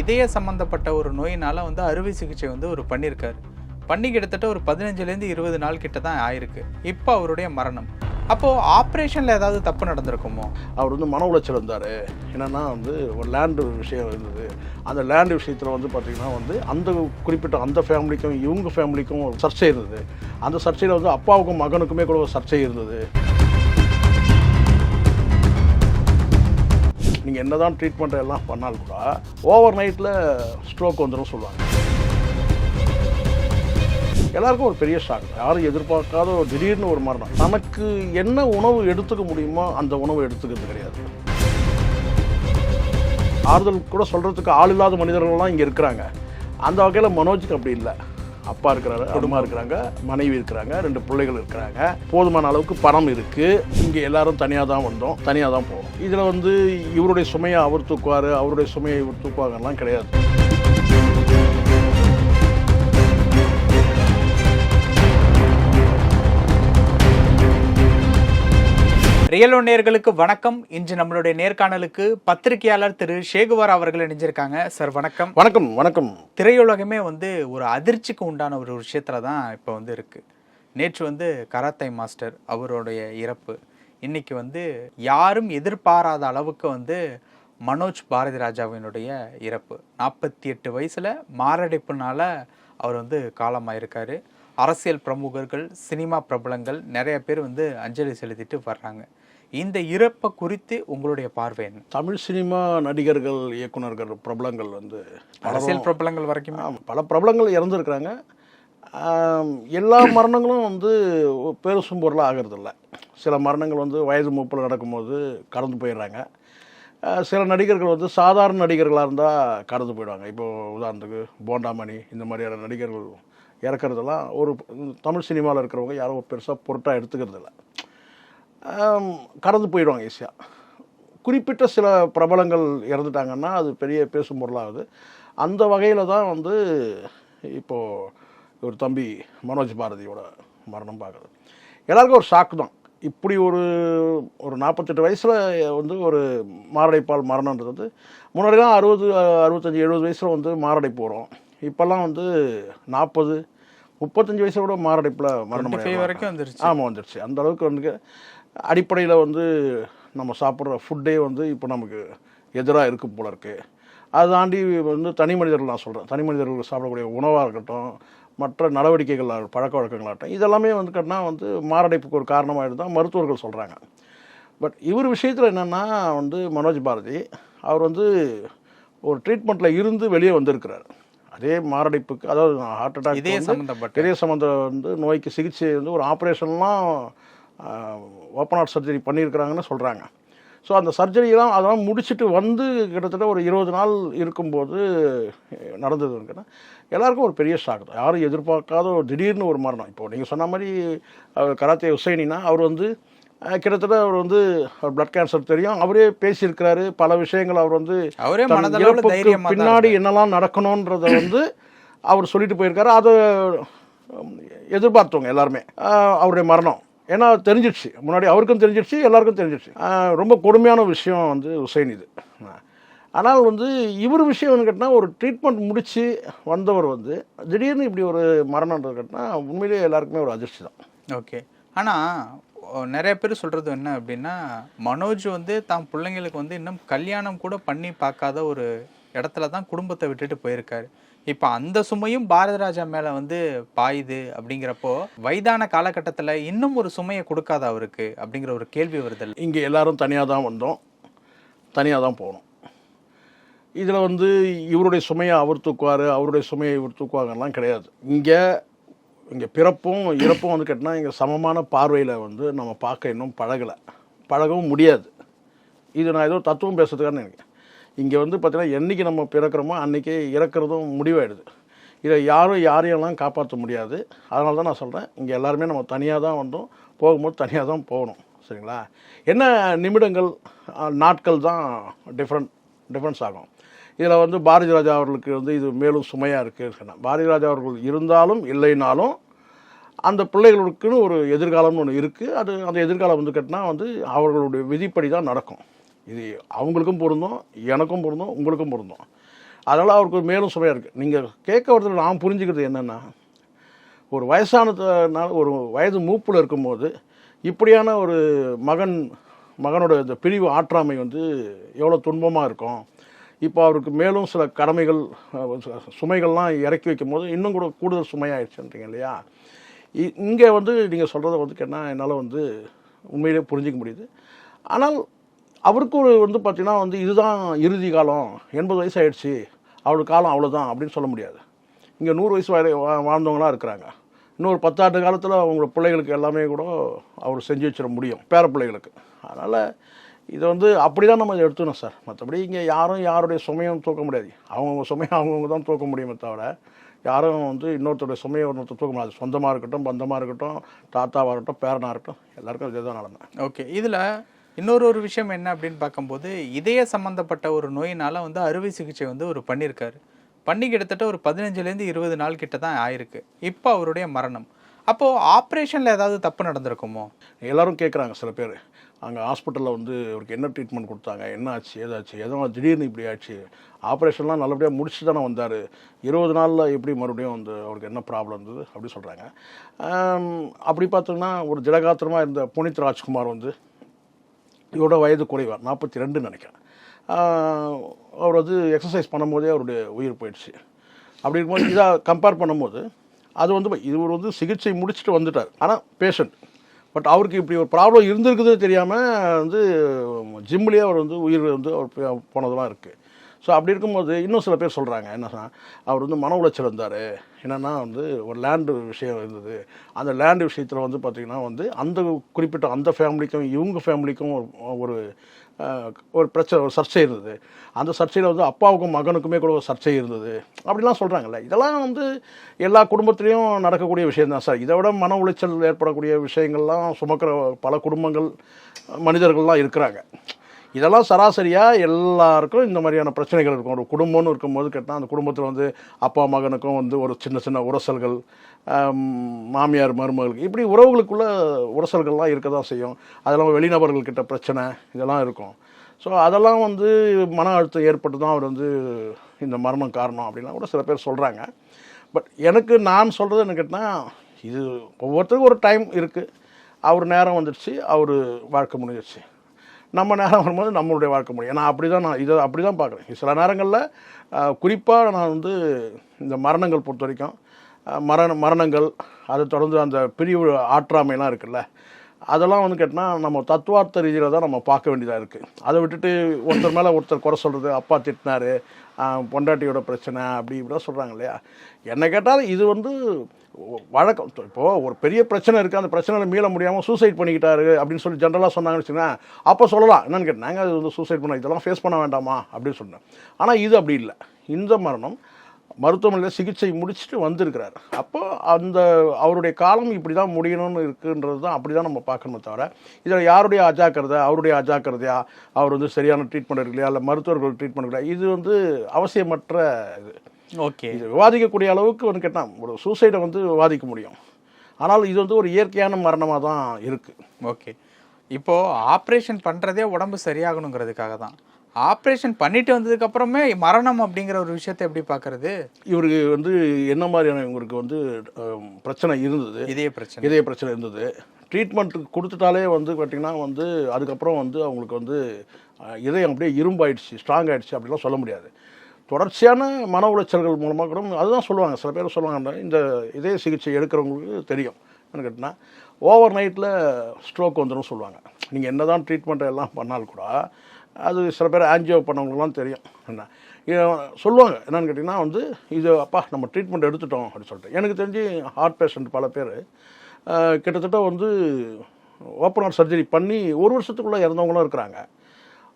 இதய சம்மந்தப்பட்ட ஒரு நோயினால் வந்து அறுவை சிகிச்சை வந்து ஒரு பண்ணியிருக்காரு பண்ணி கிட்டத்தட்ட ஒரு பதினஞ்சுலேருந்து இருபது நாள் கிட்ட தான் ஆயிருக்கு. இப்போ அவருடைய மரணம். அப்போது ஆப்ரேஷனில் ஏதாவது தப்பு நடந்திருக்குமோ? அவர் வந்து மன உளைச்சல் இருந்தார். என்னென்னா வந்து ஒரு லேண்டு விஷயம் இருந்தது. அந்த லேண்டு விஷயத்தில் வந்து பார்த்திங்கன்னா வந்து அந்த குறிப்பிட்ட அந்த ஃபேமிலிக்கும் இவங்க ஃபேமிலிக்கும் ஒரு சர்ச்சை இருந்தது. அந்த சர்ச்சையில் வந்து அப்பாவுக்கும் மகனுக்குமே கூட ஒரு சர்ச்சை இருந்தது. நீங்கள் என்ன தான் ட்ரீட்மெண்ட் எல்லாம் பண்ணாலும் கூட ஓவர் நைட்டில் ஸ்ட்ரோக் வந்துடும் சொல்லுவாங்க. எல்லாருக்கும் ஒரு பெரிய ஷாக் யாரும் எதிர்பார்க்காத ஒரு திடீர்னு ஒரு மரணம். நமக்கு என்ன உணவு எடுத்துக்க முடியுமோ அந்த உணவு எடுத்துக்கிறது கிடையாது. ஆறுதல் கூட சொல்கிறதுக்கு ஆள் இல்லாத மனிதர்கள்லாம் இங்கே இருக்கிறாங்க. அந்த வகையில் மனோஜுக்கு அப்படி இல்லை. அப்பா இருக்கிறாரு குடும்பம் இருக்கிறாங்க மனைவி இருக்கிறாங்க ரெண்டு பிள்ளைகள் இருக்கிறாங்க. போதுமான அளவுக்கு பணம் இருக்குது இங்கே எல்லாரும் தனியாக தான் வந்தோம் தனியாக தான் போவோம் இதில் வந்து இவருடைய சுமையை அவர் தூக்குவார் அவருடைய சுமையை இவர் தூக்குவாங்கலாம் கிடையாது. ரியலோ நேர்களுக்கு வணக்கம். இன்று நம்மளுடைய நேர்காணலுக்கு பத்திரிகையாளர் திரு ஷேகுவார் அவர்கள் இணைஞ்சிருக்காங்க. சார் வணக்கம். வணக்கம் வணக்கம். திரையுலகமே வந்து ஒரு அதிர்ச்சிக்கு உண்டான ஒரு விஷயத்துல தான் இப்போ வந்து இருக்கு. நேற்று வந்து கராத்தை மாஸ்டர் அவருடைய இறப்பு. இன்னைக்கு வந்து யாரும் எதிர்பாராத அளவுக்கு வந்து மனோஜ் பாரதி ராஜாவினுடைய இறப்பு. நாற்பத்தி எட்டு வயசுல மாரடைப்புனால அவர் வந்து காலமாயிருக்காரு. அரசியல் பிரமுகர்கள் சினிமா பிரபலங்கள் நிறைய பேர் வந்து அஞ்சலி செலுத்திட்டு வர்றாங்க. இந்த இறப்பை குறித்து உங்களுடைய பார்வை என்ன? தமிழ் சினிமா நடிகர்கள் இயக்குனர்கள் பிரபலங்கள் வந்து அரசியல் பிரபலங்கள் வரைக்கும்? பல பிரபலங்கள் இறந்துருக்குறாங்க. எல்லா மரணங்களும் வந்து பெருசும் பொருளாக ஆகிறதில்ல. சில மரணங்கள் வந்து வயது மூப்பில் நடக்கும்போது கடந்து போயிடுறாங்க. சில நடிகர்கள் வந்து சாதாரண நடிகர்களாக இருந்தால் கடந்து போயிடுவாங்க. இப்போது உதாரணத்துக்கு போண்டாமணி இந்த மாதிரியான நடிகர்கள் இறக்குறதெல்லாம் ஒரு தமிழ் சினிமாவில் இருக்கிறவங்க யாரும் பெருசாக பொருட்டாக எடுத்துக்கிறது இல்ல கடந்து போயிடுவாங்க ஈஸியாக குறிப்பிட்ட சில பிரபலங்கள் இறந்துட்டாங்கன்னா அது பெரிய பேசும் பொருளாகுது. அந்த வகையில் தான் வந்து இப்போது ஒரு தம்பி மனோஜ் பாரதியோட மரணம் பார்க்குறது. எல்லாருக்கும் ஒரு ஷாக்கு தான். இப்படி ஒரு ஒரு நாற்பத்தெட்டு வயசில் வந்து ஒரு மாரடைப்பால் மரணன்றது வந்து முன்னாடிலாம் அறுபது அறுபத்தஞ்சி எழுபது வயசில் வந்து மாரடைப்பு வரும். இப்போல்லாம் வந்து நாற்பது முப்பத்தஞ்சு வயசு கூட மாரடைப்பில் மரணம் 25 வரைக்கும் வந்துருச்சு. ஆமாம் வந்துருச்சு. அந்த அளவுக்கு வந்து அடிப்படையில் வந்து நம்ம சாப்பிட்ற ஃபுட்டே வந்து இப்போ நமக்கு எதிராக இருக்கு போல இருக்கு. அதை தாண்டி வந்து தனி மனிதர்கள் நான் சொல்கிறேன் தனி மனிதர்கள் சாப்பிடக்கூடிய உணவாக இருக்கட்டும் மற்ற நடவடிக்கைகள் பழக்க வழக்கங்களாகட்டும் இதெல்லாமே வந்து கேட்டினா வந்து மாரடைப்புக்கு ஒரு காரணமாக தான் மருத்துவர்கள் சொல்கிறாங்க பட் இவர் விஷயத்தில் என்னென்னா வந்து மனோஜ் பாரதி அவர் வந்து ஒரு ட்ரீட்மெண்ட்டில் இருந்து வெளியே வந்திருக்கிறார். அதே மாரடைப்புக்கு அதாவது ஹார்ட் அட்டாக் இதே சம்பந்தப்பட்ட பெரிய சம்மந்த வந்து நோய்க்கு சிகிச்சை வந்து ஒரு ஆப்ரேஷன்லாம் ஓப்பன் ஹார்ட் சர்ஜரி பண்ணியிருக்கிறாங்கன்னு சொல்கிறாங்க ஸோ அந்த சர்ஜரியெல்லாம் அதெல்லாம் முடிச்சுட்டு வந்து கிட்டத்தட்ட ஒரு இருபது நாள் இருக்கும்போது அஹ், நடந்தது இருக்குன்னா எல்லாருக்கும் ஒரு பெரிய ஷாக் தான். யாரும் எதிர்பார்க்காத ஒரு திடீர்னு ஒரு மரணம். இப்போ நீங்கள் சொன்ன மாதிரி கராத்தே ஹுசைனினா அவர் வந்து கிட்டத்தட்ட அவர் வந்து பிளட் கேன்சர் தெரியும். அவரே பேசியிருக்கிறாரு. பல விஷயங்கள் அவர் வந்து அவரே இறப்புக்கு பின்னாடி என்னெல்லாம் நடக்கணுன்றத வந்து அவர் சொல்லிட்டு போயிருக்காரு. அதை எதிர்பார்த்தவங்க எல்லாருமே. அவருடைய மரணம். ஏன்னா தெரிஞ்சிடுச்சு. முன்னாடி அவருக்கும் தெரிஞ்சிடுச்சு எல்லாருக்கும் தெரிஞ்சிடுச்சு. ரொம்ப கொடுமையான விஷயம் வந்து உசைன் இது. ஆனால் வந்து இவர் விஷயம் வந்து கேட்டால் ஒரு ட்ரீட்மெண்ட் முடித்து வந்தவர் வந்து திடீர்னு இப்படி ஒரு மரணன்றது கேட்டால் உண்மையிலேயே எல்லாருக்குமே ஒரு அதிர்ச்சி தான். ஓகே. ஆனால் நிறைய பேர் சொல்கிறது என்ன அப்படின்னா மனோஜ் வந்து தான் பிள்ளைங்களுக்கு வந்து இன்னும் கல்யாணம் கூட பண்ணி பார்க்காத ஒரு இடத்துல தான் குடும்பத்தை விட்டுட்டு போயிருக்காரு. இப்போ அந்த சுமையும் பாரதராஜா மேலே வந்து பாயுது அப்படிங்கிறப்போ வயதான காலகட்டத்தில் இன்னும் ஒரு சுமையை கொடுக்காத அவருக்கு அப்படிங்கிற ஒரு கேள்வி வருதல் இங்கே எல்லாரும் தனியாக தான் வந்தோம். தனியாக தான் போகணும் இதில் வந்து இவருடைய சுமையை அவர் தூக்குவார் அவருடைய சுமையை இவர் தூக்குவாங்கலாம் கிடையாது. இங்கே இங்கே பிறப்பும் இறப்பும் வந்து கேட்டால் இங்கே சமமான பார்வையில் வந்து நம்ம பார்க்க இன்னும் பழகலை. பழகவும் முடியாது. இது நான் ஏதோ தத்துவம் பேசுறதுக்கான நினைக்கிறேன். இங்கே வந்து பார்த்திங்கன்னா என்றைக்கு நம்ம பிறக்கிறோமோ அன்றைக்கி இறக்குறதும் முடிவாயிடுது. இதை யாரும் யாரையெல்லாம் காப்பாற்ற முடியாது. அதனால தான் நான் சொல்கிறேன் இங்கே எல்லாருமே நம்ம தனியாக தான் வந்தோம். போகும்போது தனியாக தான் போகணும். சரிங்களா? என்ன நிமிடங்கள் நாட்கள் தான் டிஃப்ரெண்ட் டிஃப்ரென்ஸ் ஆகும்? இதில் வந்து பாரதி ராஜா அவர்களுக்கு வந்து இது மேலும் சுமையாக இருக்குன்னு பாரதி ராஜா அவர்கள் இருந்தாலும் இல்லைனாலும் அந்த பிள்ளைகளுக்குன்னு ஒரு எதிர்காலம்னு ஒன்று இருக்குது அது அந்த எதிர்காலம் வந்து கட்டினா வந்து அவர்களுடைய விதிப்படி தான் நடக்கும். இது அவங்களுக்கும் பொருந்தும் எனக்கும் பொருந்தும் உங்களுக்கும் பொருந்தும். அதனால் அவருக்கு மேலும் சுமையாக இருக்குது நீங்கள் கேட்க வரதுல நான் புரிஞ்சுக்கிறது என்னென்னா ஒரு வயசானதுனால ஒரு வயது மூப்பில் இருக்கும்போது இப்படியான ஒரு மகன் மகனோட இந்த பிரிவு ஆற்றாமை வந்து எவ்வளோ துன்பமாக இருக்கும்? இப்போ அவருக்கு மேலும் சில கடமைகள் சுமைகள்லாம் இறக்கி வைக்கும் போது இன்னும் கூட கூடுதல் சுமையாயிடுச்சுன்றீங்க இல்லையா? இங்கே வந்து நீங்கள் சொல்கிறத வந்து கேட்டால் என்னால் வந்து உண்மையிலே புரிஞ்சிக்க முடியுது. ஆனால் அவருக்கு ஒரு வந்து பார்த்திங்கன்னா வந்து இதுதான் இறுதி காலம் எண்பது வயசு ஆயிடுச்சு அவளுக்கு காலம் அவ்வளோதான் அப்படின்னு சொல்ல முடியாது. இங்கே நூறு வயசு வரை வா- வாழ்ந்தவங்களாம் இருக்கிறாங்க. இன்னொரு பத்தாண்டு காலத்தில் அவங்களோட பிள்ளைகளுக்கு எல்லாமே கூட அவர் செஞ்சு வச்சிட முடியும் பேர பிள்ளைகளுக்கு. அதனால் இதை வந்து அப்படி தான் நம்ம எடுத்துக்கணும் சார். மற்றபடி இங்கே யாரும் யாருடைய சுமையும் தூக்க முடியாது. அவங்கவுங்க சுமையை அவங்கவுங்க தான் தூக்க முடியுமே தவிர யாரும் வந்து இன்னொருத்தருடைய சுமையை ஒருத்தர் தூக்க முடியாது. சொந்தமாக இருக்கட்டும் பந்தமாக இருக்கட்டும் தாத்தாவாக இருக்கட்டும் பேரனாக இருக்கட்டும் எல்லாருக்கும் இதே தான் நடந்தேன் ஓகே. இதில் இன்னொரு ஒரு விஷயம் என்ன அப்படின்னு பார்க்கும்போது இதய சம்மந்தப்பட்ட ஒரு நோயினால வந்து அறுவை சிகிச்சை வந்து ஒரு பண்ணியிருக்காரு பண்ணி கிட்டத்தட்ட ஒரு பதினஞ்சுலேருந்து இருபது நாள் கிட்ட தான் ஆயிருக்கு. இப்போ அவருடைய மரணம். அப்போது ஆப்ரேஷனில் ஏதாவது தப்பு நடந்திருக்குமோ? எல்லாரும் கேட்குறாங்க சில பேர். அங்கே ஹாஸ்பிட்டலில் வந்து அவருக்கு என்ன ட்ரீட்மெண்ட் கொடுத்தாங்க என்ன ஆச்சு ஏதாச்சு எதோ திடீர்னு இப்படி ஆச்சு? ஆப்ரேஷன்லாம் நல்லபடியாக முடிச்சு தானே வந்தார். இருபது நாளில் எப்படி மறுபடியும் வந்து அவருக்கு என்ன ப்ராப்ளம் இருந்தது அப்படி சொல்கிறாங்க அப்படி பார்த்தோம்னா ஒரு திடகாத்திரமாக இருந்த புனித் ராஜ்குமார் வந்து இவரோட வயது குறைவார் நாற்பத்தி ரெண்டுன்னு நினைக்கிறேன் அவர் வந்து எக்ஸசைஸ் பண்ணும்போதே அவருடைய உயிர் போயிடுச்சு. அப்படி இருக்கும்போது இதாக கம்பேர் பண்ணும்போது அது வந்து இவர் வந்து சிகிச்சை முடிச்சுட்டு வந்துட்டார். ஆனால் பேஷண்ட் பட் அவருக்கு இப்படி ஒரு ப்ராப்ளம் இருந்திருக்குதுன்னு தெரியாமல் வந்து ஜிம்லேயே அவர் வந்து உயிர் வந்து அவர் போனதெல்லாம் இருக்குது ஸோ அப்படி இருக்கும்போது இன்னும் சில பேர் சொல்கிறாங்க என்னன்னா அவர் வந்து மன உளைச்சல் இருந்தார். என்னென்னா வந்து ஒரு லேண்டு விஷயம் இருந்தது. அந்த லேண்டு விஷயத்தில் வந்து பார்த்திங்கன்னா வந்து அந்த குறிப்பிட்ட அந்த ஃபேமிலிக்கும் இவங்க ஃபேமிலிக்கும் ஒரு ஒரு ஒரு பிரச்சனை ஒரு சர்ச்சை இருந்தது. அந்த சர்ச்சையில் வந்து அப்பாவுக்கும் மகனுக்குமே கூட ஒரு சர்ச்சை இருந்தது. அப்படிலாம் சொல்கிறாங்கல்ல இதெல்லாம் வந்து எல்லா குடும்பத்துலேயும் நடக்கக்கூடிய விஷயம் தான் சார். இதை விட மன உளைச்சல் ஏற்படக்கூடிய விஷயங்கள்லாம் சுமக்கிற பல குடும்பங்கள் மனிதர்கள்லாம் இருக்கிறாங்க. இதெல்லாம் சராசரியாக எல்லாருக்கும் இந்த மாதிரியான பிரச்சனைகள் இருக்கும். ஒரு குடும்பம்னு இருக்கும்போது கேட்டால் அந்த குடும்பத்தில் வந்து அப்பா மகனுக்கும் வந்து ஒரு சின்ன சின்ன உரசல்கள் மாமியார் மருமகளுக்கு இப்படி உறவுகளுக்குள்ள உரசல்கள்லாம் இருக்க தான் செய்யும். அதெல்லாம் வெளிநபர்கள்கிட்ட பிரச்சனை இதெல்லாம் இருக்கும். ஸோ அதெல்லாம் வந்து மன அழுத்தம் ஏற்பட்டு தான் அவர் வந்து இந்த மரணம் காரணம் அப்படின்லாம் கூட சில பேர் சொல்கிறாங்க பட் எனக்கு நான் சொல்கிறது என்ன கேட்டால் இது ஒவ்வொருத்தருக்கும் ஒரு டைம் இருக்குது அவர் நேரம் வந்துடுச்சு அவர் வாழ்க்கை முடிஞ்சிடுச்சு நம்ம நேரம் வரும்போது நம்மளுடைய வாழ்க்கை முடியும் நான் அப்படி தான் நான் இதை அப்படி தான் பார்க்குறேன். சில நேரங்களில் குறிப்பாக நான் வந்து இந்த மரணங்கள் பொறுத்த வரைக்கும் மரண மரணங்கள் அதை தொடர்ந்து அந்த பிரிவு ஆற்றாமைலாம் இருக்குல்ல அதெல்லாம் வந்து கேட்டால் நம்ம தத்துவார்த்த ரீதியில் தான் நம்ம பார்க்க வேண்டியதாக இருக்குது அதை விட்டுட்டு ஒருத்தர் மேலே ஒருத்தர் குறை சொல்கிறது அப்பா திட்டினாரு பொண்டாட்டியோட பிரச்சனை அப்படி இப்படிலாம் சொல்கிறாங்க இல்லையா? என்னை கேட்டால் இது வந்து வழக்கம். இப்போது ஒரு பெரிய பிரச்சனை இருக்குது அந்த பிரச்சனையில் மீள முடியாமல் சூசைட் பண்ணிக்கிட்டாரு அப்படின்னு சொல்லி ஜென்ரலாக சொன்னாங்கன்னு வச்சுக்கோங்களேன் அப்போ சொல்லலாம். என்னன்னு கேட்டாங்க அது வந்து சூசைட் பண்ண இதெல்லாம் ஃபேஸ் பண்ண வேண்டாமா? அப்படின்னு சொன்னேன். ஆனால் இது அப்படி இல்லை. இந்த மரணம் மருத்துவமனையில் சிகிச்சை முடிச்சுட்டு வந்திருக்கிறார். அப்போ அந்த அவருடைய காலம் இப்படி தான் முடியணும்னு இருக்குன்றது தான் அப்படி தான் நம்ம பார்க்கணுமே தவிர இதில் யாருடைய அஜாக்கிரதை அவருடைய அஜாக்கிரதையா? அவர் வந்து சரியான ட்ரீட்மெண்ட் எடுக்கலையா? இல்லை மருத்துவர்கள் ட்ரீட்மெண்ட் எடுக்கலையா? இது வந்து அவசியமற்ற இது ஓகே. இது விவாதிக்கக்கூடிய அளவுக்கு வந்து கேட்டால் ஒரு சூசைடை வந்து விவாதிக்க முடியும். ஆனால் இது வந்து ஒரு இயற்கையான மரணமாக தான் இருக்குது ஓகே. இப்போ ஆப்ரேஷன் பண்ணுறதே உடம்பு சரியாகணுங்கிறதுக்காக தான் ஆப்ரேஷன் பண்ணிட்டு வந்ததுக்கு அப்புறமே மரணம் அப்படிங்கிற ஒரு விஷயத்தை எப்படி பார்க்கறது? இவருக்கு வந்து என்ன மாதிரியான இவருக்கு வந்து பிரச்சனை இருந்தது? இதே பிரச்சனை. இதய பிரச்சனை இருந்தது. ட்ரீட்மெண்ட் கொடுத்துட்டாலே வந்து பார்த்தீங்கன்னா வந்து அதுக்கப்புறம் வந்து அவங்களுக்கு வந்து இதயம் அப்படியே இரும்பாயிடுச்சு ஸ்ட்ராங் ஆயிடுச்சு அப்படிலாம் சொல்ல முடியாது. தொடர்ச்சியான மன உளைச்சல்கள் மூலமாக கூட அதுதான் சொல்லுவாங்க. சில பேர் சொல்லுவாங்க இந்த இதய சிகிச்சை எடுக்கிறவங்களுக்கு தெரியும். என்ன கேட்டினா ஓவர் நைட்டில் ஸ்ட்ரோக் வந்துடும் சொல்லுவாங்க. நீங்கள் என்ன தான் ட்ரீட்மெண்ட் எல்லாம் பண்ணாலும் கூட அது சில பேர் ஆன்ஜியோ பண்ணவங்களுக்குலாம் தெரியும். என்ன? சொல்லுவாங்க என்னன்னு கேட்டிங்கன்னா வந்து இது அப்பா நம்ம ட்ரீட்மெண்ட் எடுத்துட்டோம் அப்படின்னு சொல்லிட்டு. எனக்கு தெரிஞ்சு ஹார்ட் பேஷண்ட் பல பேர் கிட்டத்தட்ட வந்து ஓப்பன் ஹார்ட் சர்ஜரி பண்ணி ஒரு வருஷத்துக்குள்ளே இறந்தவங்களும் இருக்கிறாங்க.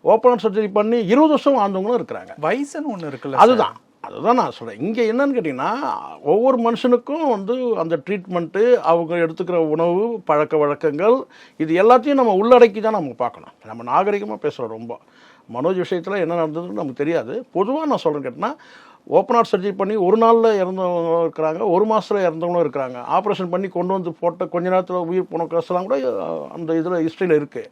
ஓப்பன் ஹார்ட் சர்ஜரி பண்ணி இருபது வருஷம் வாழ்ந்தவங்களும் இருக்கிறாங்க. வயசுன்னு ஒன்று இருக்குல்ல அதுதான். அதுதான் நான் சொல்கிறேன் இங்கே என்னன்னு கேட்டிங்கன்னா ஒவ்வொரு மனுஷனுக்கும் வந்து அந்த ட்ரீட்மெண்ட்டு அவங்க எடுத்துக்கிற உணவு பழக்க வழக்கங்கள் இது எல்லாத்தையும் நம்ம உள்ளடக்கி தான் நம்ம பார்க்கணும். நம்ம நாகரிகமாக பேசுகிறோம் ரொம்ப. மனோஜ் விஷயத்தில் என்ன நடந்ததுன்னு நமக்கு தெரியாது. பொதுவாக நான் சொல்கிறேன் கேட்டினா ஓப்பன் ஹார்ட் சர்ஜரி பண்ணி ஒரு நாளில் இறந்தவங்களும் இருக்கிறாங்க ஒரு மாதத்தில் இறந்தவங்களும் இருக்கிறாங்க. ஆப்ரேஷன் பண்ணி கொண்டு வந்து போட்ட கொஞ்ச நேரத்தில் உயிர் போன கேஸ்லாம் கூட அந்த இதில் ஹிஸ்ட்ரியில் இருக்குது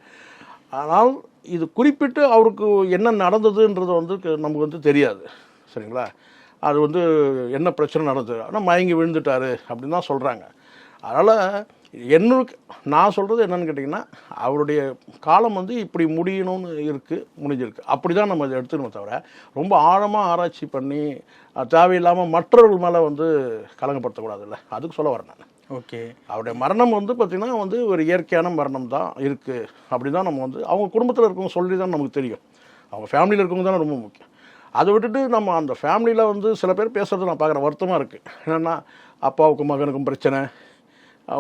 ஆனால் இது குறிப்பிட்டு அவருக்கு என்ன நடந்ததுன்றது வந்து நமக்கு வந்து தெரியாது. சரிங்களா? அது வந்து என்ன பிரச்சனை நடந்தது? ஆனால் மயங்கி விழுந்துட்டாரு அப்படின்னு தான் சொல்கிறாங்க அதனால் என்னுக்கு நான் சொல்கிறது என்னன்னு கேட்டிங்கன்னா அவருடைய காலம் வந்து இப்படி முடியணும்னு இருக்குது முடிஞ்சிருக்கு. அப்படி தான் நம்ம இதை எடுத்துக்கணும் தவிர ரொம்ப ஆழமாக ஆராய்ச்சி பண்ணி அது தேவையில்லாமல் மற்றவர்கள் மேலே வந்து கலங்கப்படுத்தக்கூடாதுல்ல. அதுக்கு சொல்ல வரேன் நான். ஓகே. அவருடைய மரணம் வந்து பார்த்திங்கன்னா வந்து ஒரு இயற்கையான மரணம் தான் இருக்குது அப்படி தான் நம்ம வந்து அவங்க குடும்பத்தில் இருக்கவங்க சொல்லி தான் நமக்கு தெரியும். அவங்க ஃபேமிலியில் இருக்கவங்க தானே ரொம்ப முக்கியம். அதை விட்டுட்டு நம்ம அந்த ஃபேமிலியில் வந்து சில பேர் பேசுகிறது நான் பார்க்குறேன். வருத்தமாக இருக்குது என்னென்னா அப்பாவுக்கும் மகனுக்கும் பிரச்சனை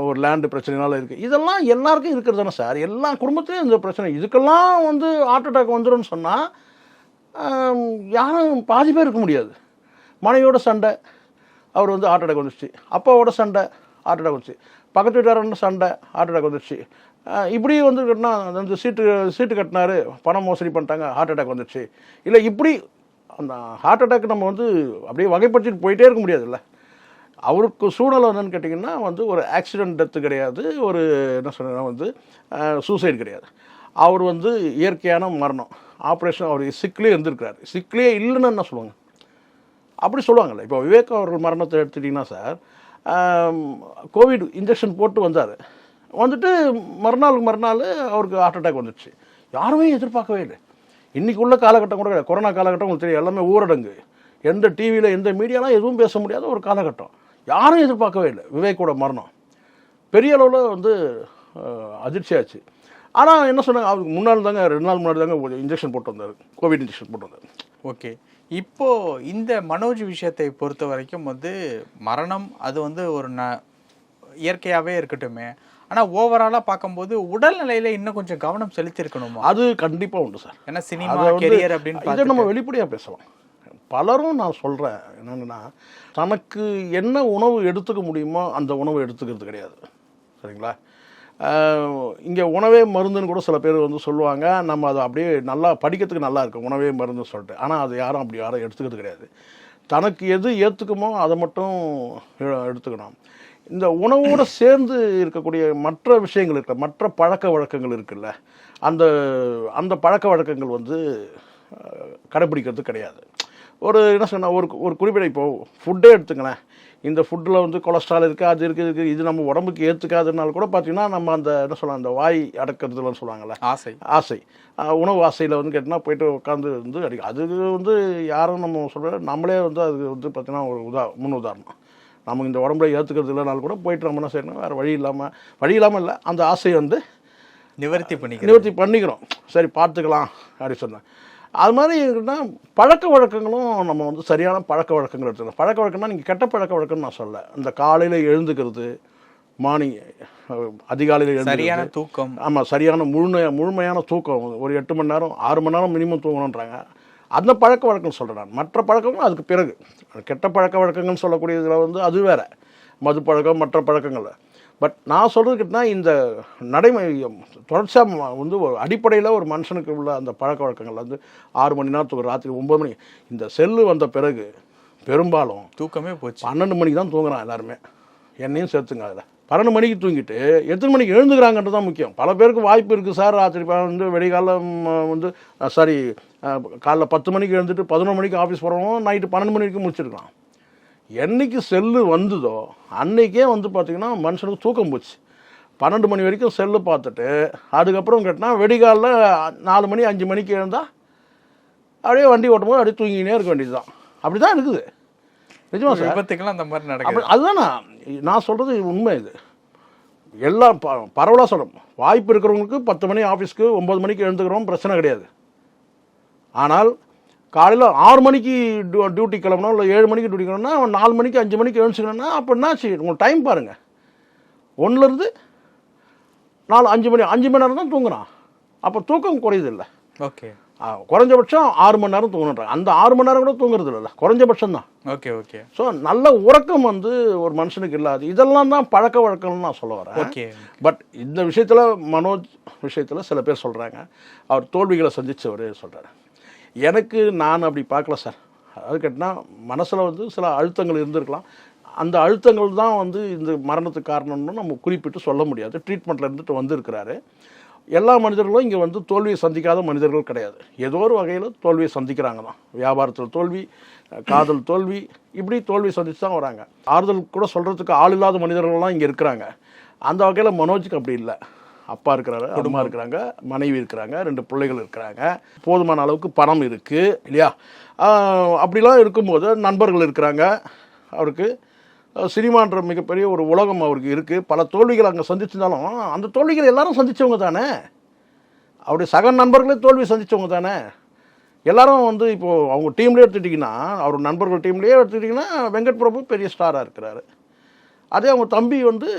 ஒரு லேண்டு பிரச்சனைனால இருக்குது இதெல்லாம் எல்லாருக்கும் இருக்கிறது தானே சார். எல்லா குடும்பத்துலையும் இந்த பிரச்சனை. இதுக்கெல்லாம் வந்து ஹார்ட் அட்டாக் வந்துடும் சொன்னால் யாரும் பாதி பேர் இருக்க முடியாது. மனைவியோட சண்டை அவர் வந்து ஹார்ட் அட்டாக் வந்துடுச்சு அப்பாவோட சண்டை ஹார்ட் அட்டாக் வந்துச்சு பக்கத்து வீட்டாரோட சண்டை ஹார்ட் அட்டாக் வந்துடுச்சு இப்படி வந்து கட்டினா அந்த சீட்டு சீட்டு கட்டினார் பணம் மோசடி பண்ணிட்டாங்க ஹார்ட் அட்டாக் வந்துடுச்சு இல்லை இப்படி அந்த ஹார்ட் அட்டாக் நம்ம வந்து அப்படியே வகைப்படுத்திட்டு போயிட்டே இருக்க முடியாதுல்ல. அவருக்கு சூழல் என்னன்னு கேட்டிங்கன்னா வந்து ஒரு ஆக்சிடென்ட் டெத்து கிடையாது. ஒரு என்ன சொல்கிறேன்னா வந்து சூசைடு கிடையாது. அவர் வந்து இயற்கையான மரணம். ஆப்ரேஷன் அவர் சிக்லேயே இருந்திருக்கிறார். சிக்லேயே இல்லைன்னு என்ன சொல்லுவாங்க? அப்படி சொல்லுவாங்கல்ல. இப்போ விவேக் அவர்கள் மரணத்தை எடுத்துட்டிங்கன்னா சார் கோவிட் இன்ஜெக்ஷன் போட்டு வந்தார். வந்துட்டு மறுநாள் மறுநாள் அவருக்கு ஹார்ட் அட்டாக் வந்துடுச்சு யாருமே எதிர்பார்க்கவே இல்லை. இன்றைக்கி உள்ள காலகட்டம் கூட கிடையாது. கொரோனா காலகட்டம் உங்களுக்கு தெரியும் எல்லாமே ஊரடங்கு. எந்த டிவியில் எந்த மீடியாலாம் எதுவும் பேச முடியாத ஒரு காலகட்டம். யாரும் எதிர்பார்க்கவே இல்லை. விவேக்கோட மரணம். பெரிய அளவில் வந்து அதிர்ச்சியாச்சு. ஆனால் என்ன சொன்னாங்க? அவருக்கு முன்னாள் தாங்க ரெண்டு நாள் முன்னாடி தாங்க இன்ஜெக்ஷன் போட்டு வந்தார். கோவிட் இன்ஜெக்ஷன் போட்டு வந்தார். ஓகே. இப்போது இந்த மனோஜ் விஷயத்தை பொறுத்த வரைக்கும் வந்து மரணம் அது வந்து ஒரு ந இயற்கையாகவே இருக்கட்டுமே. ஆனால் ஓவராலாக பார்க்கும்போது உடல்நிலையில இன்னும் கொஞ்சம் கவனம் செலுத்தியிருக்கணுமா? அது கண்டிப்பாக உண்டு சார். ஏன்னா சினிமா கெரியர் அப்படின்னு இதை நம்ம வெளிப்படையாக பேசலாம் பலரும் நான் சொல்கிறேன் என்னங்கன்னா தனக்கு என்ன உணவு எடுத்துக்க முடியுமோ அந்த உணவு எடுத்துக்கிறது கிடையாது. சரிங்களா? இங்கே உணவே மருந்துன்னு கூட சில பேர் வந்து சொல்லுவாங்க நம்ம அதை அப்படியே நல்லா படிக்கிறதுக்கு நல்லா இருக்கும் உணவே மருந்துன்னு சொல்லிட்டு. ஆனால் அது யாரும் அப்படி யாரும் எடுத்துக்கிறது கிடையாது. தனக்கு எது ஏற்றுக்குமோ அதை மட்டும் எடுத்துக்கணும். இந்த உணவோடு சேர்ந்து இருக்கக்கூடிய மற்ற விஷயங்கள் இருக்கு மற்ற பழக்க வழக்கங்கள் இருக்குல்ல அந்த அந்த பழக்க வழக்கங்கள் வந்து கடைப்பிடிக்கிறது கிடையாது. ஒரு என்ன சொன்ன ஒரு ஒரு குறிப்பிட்ட இப்போ ஃபுட்டே எடுத்துங்களேன். இந்த ஃபுட்டில் வந்து கொலஸ்ட்ரால் இருக்குது அது இருக்குது இருக்குது இது நம்ம உடம்புக்கு ஏற்றுக்காதுனால கூட பார்த்தீங்கன்னா நம்ம அந்த என்ன சொல்லலாம் அந்த வாய் அடக்கிறதுலன்னு சொல்லுவாங்கல்ல. ஆசை. ஆசை. உணவு ஆசையில் வந்து கேட்டினா போயிட்டு உட்காந்து வந்து அடி அது வந்து யாரும் நம்ம சொல்கிற நம்மளே வந்து அது வந்து பார்த்தீங்கன்னா ஒரு உதா முன் உதாரணம். நமக்கு இந்த உடம்புல ஏற்றுக்கிறது இல்லைனாலும் கூட போயிட்டு நம்ம என்ன செய்யணும்? வேறு வழி இல்லாமல் வழி இல்லாமல் இல்லை அந்த ஆசையை வந்து நிவர்த்தி பண்ணிக்கிறேன் நிவர்த்தி பண்ணிக்கிறோம். சரி பார்த்துக்கலாம் அப்படி சொன்னேன் அது மாதிரி இருக்குன்னா பழக்க வழக்கங்களும் நம்ம வந்து சரியான பழக்க வழக்கங்கள் எடுத்துக்கணும் பழக்க வழக்கம்னா நீங்கள் கெட்ட பழக்க வழக்கம்னு நான் சொல்ல இந்த காலையில் எழுந்துக்கிறது மார்னிங் அதிகாலையில் சரியான தூக்கம். ஆமாம் சரியான முழுமைய முழுமையான தூக்கம். ஒரு எட்டு மணி நேரம் ஆறு மணி நேரம் மினிமம் தூங்கணுன்றாங்க அந்த பழக்க வழக்கம் சொல்கிறேன் நான். மற்ற பழக்கமும் அதுக்கு பிறகு. கெட்ட பழக்க வழக்கங்கள்னு சொல்லக்கூடியதில் வந்து அது வேற. மது பழக்கம் மற்ற பழக்கங்கள் பட் நான் சொல்கிறது கேட்டினா இந்த நடைமுறை தொடர்ச்சியாக வந்து ஒரு அடிப்படையில் ஒரு மனுஷனுக்கு உள்ள அந்த பழக்க வழக்கங்கள் வந்து ஆறு மணி நேரம் தூங்குற ராத்திரி ஒம்பது மணி இந்த செல்லு வந்த பிறகு பெரும்பாலும் தூக்கமே போச்சு. பன்னெண்டு மணிக்கு தான் தூங்குறான் எல்லாருமே. என்னையும் சேர்த்துங்க அதில். பன்னெண்டு மணிக்கு தூங்கிட்டு எத்தனை மணிக்கு எழுந்துக்கிறாங்கன்றது தான் முக்கியம். பல பேருக்கு வாய்ப்பு இருக்குது சார் ராத்திரி வந்து வெடிகாலம் வந்து சாரி காலைல பத்து மணிக்கு எழுந்துட்டு பதினொரு மணிக்கு ஆஃபீஸ் போகிறவங்க நைட்டு பன்னெண்டு மணிக்கு முடிச்சிருக்கலாம். என்னைக்கு செல்லு வந்ததோ அன்னைக்கே வந்து பார்த்திங்கன்னா மனுஷனுக்கு தூக்கம் போச்சு. பன்னெண்டு மணி வரைக்கும் செல்லு பார்த்துட்டு அதுக்கப்புறம் கேட்டினா வெடிகாலில் நாலு மணி அஞ்சு மணிக்கு எழுந்தால் அப்படியே வண்டி ஓட்டும்போது அப்படியே தூங்கினே இருக்க வேண்டியது தான் அப்படி தான் இருக்குது. நிஜமா சார்? விபத்துக்கெல்லாம் அந்த மாதிரி அப்படி அதுதான்? நான் நான் சொல்கிறது உண்மை இது. எல்லாம் ப பரவலாக சொல்லணும். வாய்ப்பு இருக்கிறவங்களுக்கு பத்து மணி ஆஃபீஸ்க்கு ஒம்பது மணிக்கு எழுந்துக்கிறோம் பிரச்சனை கிடையாது. ஆனால் காலையில் ஆறு மணிக்கு டியூ டியூட்டி கிளம்பணும் இல்லை ஏழு மணிக்கு டியூட்டி கிளம்பணும்னா அவன் நாலு மணிக்கு அஞ்சு மணிக்கு எழுந்துக்கணும்னா அப்படின்னா சரி உங்கள் டைம் பாருங்கள் ஒன்றுலேருந்து நாலு அஞ்சு மணி அஞ்சு மணி நேரம் தான் தூங்குறான். அப்போ தூக்கம் குறையுது இல்லை ஓகே குறைஞ்சபட்சம் ஆறு மணி நேரம் தூங்கணுன்றாங்க அந்த ஆறு மணி நேரம் கூட தூங்குறது இல்லைல்ல குறைஞ்சபட்சம் தான் ஓகே ஓகே. ஸோ நல்ல உறக்கம் வந்து ஒரு மனுஷனுக்கு இல்லாது. இதெல்லாம் தான் பழக்க வழக்கம்னு நான் சொல்ல வரேன். ஓகே. பட் இந்த விஷயத்தில் மனோஜ் விஷயத்தில் சில பேர் சொல்கிறாங்க அவர் தோல்விகளை சந்திச்சவர் சொல்கிறாரு எனக்கு நான் அப்படி பார்க்கல சார். அது கேட்டினா மனசில் வந்து சில அழுத்தங்கள் இருந்திருக்கலாம். அந்த அழுத்தங்கள் தான் வந்து இந்த மரணத்துக்கு காரணம்னு நம்ம குறிப்பிட்டு சொல்ல முடியாது. ட்ரீட்மெண்ட்டில் இருந்துட்டு வந்திருக்கிறாரு. எல்லா மனிதர்களும் இங்கே வந்து தோல்வியை சந்திக்காத மனிதர்கள் கிடையாது. ஏதோ ஒரு வகையில் தோல்வியை சந்திக்கிறாங்க தான். வியாபாரத்தில் தோல்வி காதல் தோல்வி இப்படி தோல்வி சந்தித்து தான் வராங்க. ஆறுதல் கூட சொல்கிறதுக்கு ஆள் இல்லாத மனிதர்கள்லாம் இங்கே இருக்கிறாங்க. அந்த வகையில் மனோஜுக்கு அப்படி இல்லை. அப்பா இருக்கிறாரு அம்மா இருக்கிறாங்க மனைவி இருக்கிறாங்க ரெண்டு பிள்ளைகள் இருக்கிறாங்க. போதுமான அளவுக்கு பணம் இருக்குது இல்லையா? அப்படிலாம் இருக்கும்போது நண்பர்கள் இருக்கிறாங்க. அவருக்கு சினிமான்ற மிகப்பெரிய ஒரு உலகம் அவருக்கு இருக்குது பல தோல்விகள் அங்கே சந்திச்சிருந்தாலும் அந்த தோல்விகள் எல்லாரும் சந்திச்சவங்க தானே? அவருடைய சக நண்பர்களே தோல்வி சந்திச்சவங்க தானே? எல்லாரும் வந்து இப்போது அவங்க டீம்லேயே எடுத்துட்டிங்கன்னா அவர் நண்பர்கள் டீம்லேயே எடுத்துட்டிங்கன்னா வெங்கட் பிரபு பெரிய ஸ்டாராக இருக்கிறாரு. அதே அவங்க தம்பி வந்து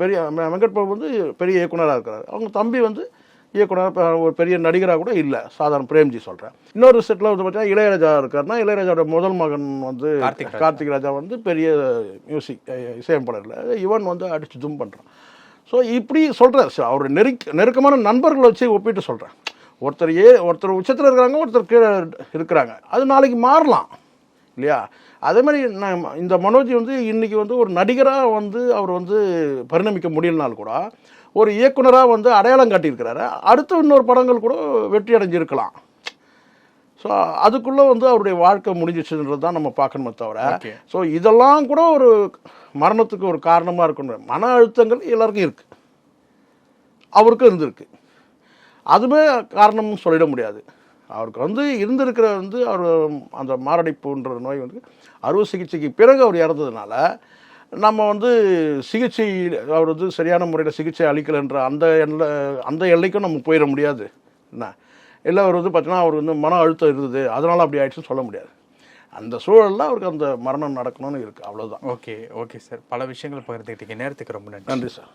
பெரிய வெங்கட் பிரபு வந்து பெரிய இயக்குனராக இருக்கிறாரு. அவங்க தம்பி வந்து இயக்குனர் ஒரு பெரிய நடிகராக கூட இல்லை. சாதாரண பிரேம்ஜி சொல்கிறேன் இன்னொரு செட்டில் வந்து பார்த்தீங்கன்னா இளையராஜா இருக்காருன்னா இளையராஜாவோட முதல் மகன் வந்து கார்த்திக் ராஜா. கார்த்திக் ராஜா வந்து பெரிய மியூசிக் இசையமைப்பாளர் இவன் வந்து அடிச்சு ஜூம் பண்ணுறான் ஸோ இப்படி சொல்கிறார் சார் அவர் நெருக்க நெருக்கமான நண்பர்களை வச்சு ஒப்பிட்டு சொல்கிறேன் ஒருத்தர் ஏ ஒருத்தர் உச்சத்தில் இருக்கிறாங்க ஒருத்தர் கீழே இருக்கிறாங்க. அது நாளைக்கு மாறலாம். இல்லையா? அதே மாதிரி நான் இந்த மனோஜ் வந்து இன்னைக்கு வந்து ஒரு நடிகராக வந்து அவர் வந்து பரிணமிக்க முடியலனாலும் கூட ஒரு இயக்குனராக வந்து அடையாளம் காட்டியிருக்கிறாரு. அடுத்த இன்னொரு படங்கள் கூட வெற்றி அடைஞ்சிருக்கலாம். ஸோ அதுக்குள்ளே வந்து அவருடைய வாழ்க்கை முடிஞ்சிச்சுன்றது தான் நம்ம பார்க்கணுமே தவிர. ஸோ இதெல்லாம் கூட ஒரு மரணத்துக்கு ஒரு காரணமாக இருக்கணும் மன அழுத்தங்கள் எல்லாருக்கும் இருக்குது அவருக்கும் இருந்திருக்கு. அதுவே காரணம்னு சொல்லிட முடியாது. அவருக்கு வந்து இருந்திருக்கிற வந்து அவர் அந்த மாரடைப்புன்ற நோய் வந்து அறுவை சிகிச்சைக்கு பிறகு அவர் இறந்ததுனால நம்ம வந்து சிகிச்சை அவர் வந்து சரியான முறையில் சிகிச்சை அளிக்கலைன்ற அந்த எல்லை அந்த எல்லைக்கும் நம்ம போயிட முடியாது. என்ன? இல்லை அவர் வந்து பார்த்தீங்கன்னா அவர் வந்து மன அழுத்தம் இருந்தது. அதனால் அப்படி ஆயிடுச்சுன்னு சொல்ல முடியாது. அந்த சூழலில் அவருக்கு அந்த மரணம் நடக்கணும்னு இருக்குது அவ்வளோதான் ஓகே ஓகே சார். பல விஷயங்கள் பகிர்ந்துக்கிட்டீங்க நேரத்துக்கு ரொம்ப நன்றி. நன்றி சார்.